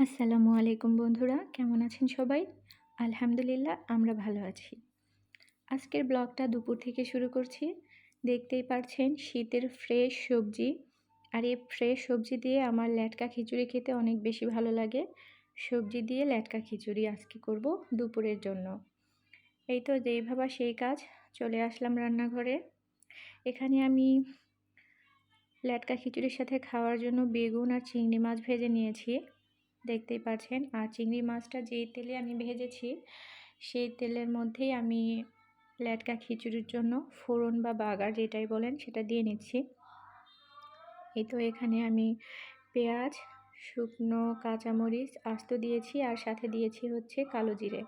আসসালামু আলাইকুম বন্ধুরা, কেমন আছেন সবাই? আলহামদুলিল্লাহ, আমরা ভালো আছি। আজকের ব্লগটা দুপুর থেকে শুরু করছি। দেখতেই পারছেন, শীতের ফ্রেশ সবজি। আর এই ফ্রেশ সবজি দিয়ে আমার ল্যাটকা খিচুড়ি খেতে অনেক বেশি ভালো লাগে। সবজি দিয়ে ল্যাটকা খিচুড়ি আজকে করব দুপুরের জন্য। এই তো যেই ভাবা সেই কাজ, চলে আসলাম রান্নাঘরে। এখানে আমি ল্যাটকা খিচুড়ির সাথে খাওয়ার জন্য বেগুন আর চিংড়ি মাছ ভেজে নিয়েছি। দেখতেই পাচ্ছেন আর চিংড়ি মাছটা যেই তেলে আমি ভেজেছি, সেই তেলের মধ্যেই আমি ল্যাটকা খিচুড়ির জন্য ফোড়ন বা বাগার যেটাই বলেন সেটা দিয়ে নিচ্ছি। এই তো এখানে আমি পেঁয়াজ, শুকনো কাঁচামরিচ আস্ত দিয়েছি আর সাথে দিয়েছি হচ্ছে কালো জিরে।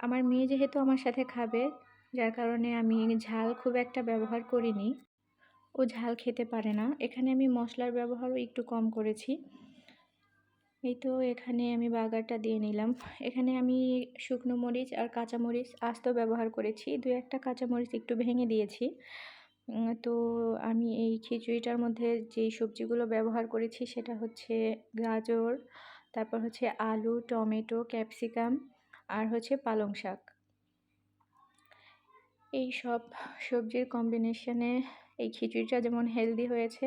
আমার মেয়ে যেহেতু আমার সাথে খাবে, যার কারণে আমি ঝাল খুব একটা ব্যবহার করিনি। ও ঝাল খেতে পারে না। এখানে আমি মশলার ব্যবহারও একটু কম করেছি। এই তো এখানে আমি বাগারটা দিয়ে নিলাম। এখানে আমি শুকনো মরিচ আর কাঁচা মরিচ আস্ত ব্যবহার করেছি। দু একটা কাঁচা মরিচ একটু ভেঙে দিয়েছি। তো আমি এই খিচুড়িটার মধ্যে যেই সবজিগুলো ব্যবহার করেছি সেটা হচ্ছে গাজর, তারপর হচ্ছে আলু, টমেটো, ক্যাপসিকাম আর হচ্ছে পালং শাক। এই সব সবজির কম্বিনেশনে এই খিচুড়িটা যেমন হেলদি হয়েছে,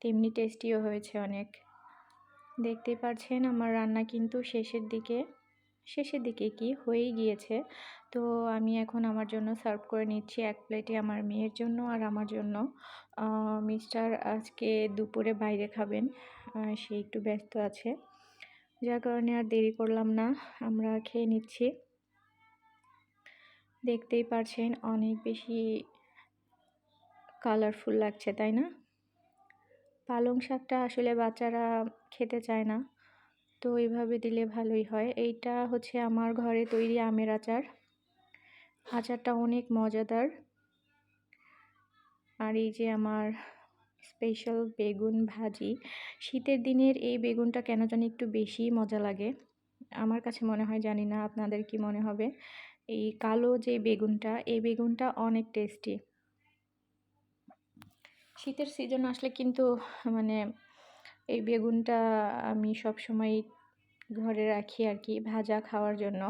তেমনি টেস্টিও হয়েছে অনেক। দেখতেই পারছেন আমার রান্না কিন্তু শেষের দিকে শেষের দিকে কি হয়েই গিয়েছে। তো আমি এখন আমার জন্য সার্ভ করে নিচ্ছি এক প্লেটে আমার মেয়ের জন্য আর আমার জন্য। মিস্টার আজকে দুপুরে বাইরে খাবেন সে একটু ব্যস্ত আছে। যার কারণে আর দেরি করলাম না, আমরা খেয়ে নিচ্ছি। দেখতেই পারছেন অনেক বেশি কালারফুল লাগছে, তাই না? পালং শাকটা আসলে বাচ্চারা খেতে চায় না। তো এইভাবে দিলে ভালোই হয়। এইটা হচ্ছে আমার ঘরে তৈরি আমের আচার। আচারটা অনেক মজাদার। আর এই যে আমার স্পেশাল বেগুন ভাজি। শীতের দিনের এই বেগুনটা কেন জানি একটু বেশি মজা লাগে। আমার কাছে মনে হয়, জানি না আপনাদের কি মনে হবে। এই কালো যে বেগুনটা, এই বেগুনটা অনেক টেস্টি শীতের সিজন আসলে কিন্তু মানে এই বেগুনটা আমি সব সময় ঘরে রাখি আর কি ভাজা খাওয়ার জন্য।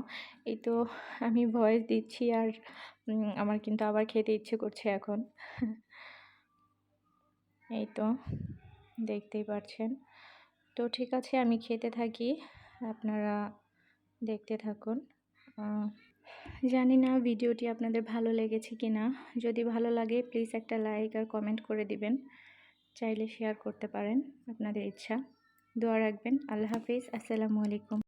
এই তো আমি ভয়েস দিচ্ছি আর আমার কিন্তু আবার খেতে ইচ্ছে করছে এখন। এই তো, দেখতেই পারছেন। তো ঠিক আছে, আমি খেতে থাকি। আপনারা দেখতে থাকুন। জানি না ভিডিওটি আপনাদের ভালো লেগেছে কি না। যদি ভালো লাগে প্লিজ একটা লাইক আর কমেন্ট করে দিবেন। চাইলে শেয়ার করতে পারেন, আপনাদের ইচ্ছা। দোয়া রাখবেন। আল্লাহ হাফিজ। আসসালামু আলাইকুম।